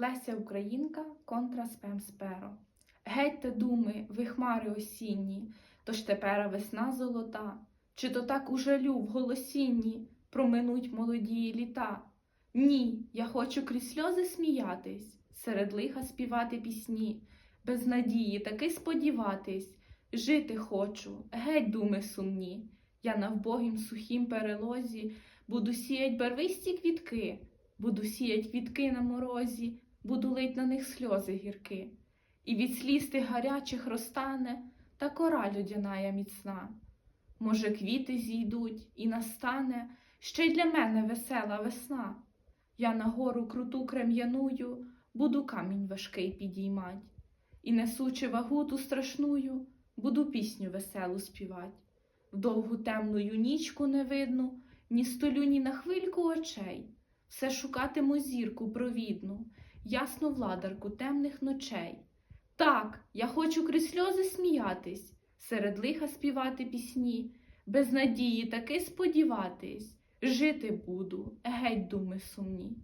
Леся Українка контра спем сперо. Гетьте думи, ви хмари осінні, тож тепера весна золота, чи то так у жалю в голосінні проминуть молоді літа? Ні, я хочу крізь сльози сміятись, серед лиха співати пісні, без надії таки сподіватись, жити хочу, геть думи сумні. Я на вбогім сухім перелозі буду сіять барвисті квітки, буду сіять квітки на морозі, буду лить на них сльози гірки. І від сліз тих гарячих розтане та кора людяная міцна. Може, квіти зійдуть і настане ще й для мене весела весна. Я на гору круту крем'яную буду камінь важкий підіймать, і, несучи вагу ту страшную, буду пісню веселу співать. В довгу темную нічку не видно, ні столю, ні на хвильку очей. Все шукатиму зірку провідну, ясну владарку темних ночей. Так, я хочу крізь сльози сміятись, серед лиха співати пісні, без надії таки сподіватись, жити буду, геть думи сумні.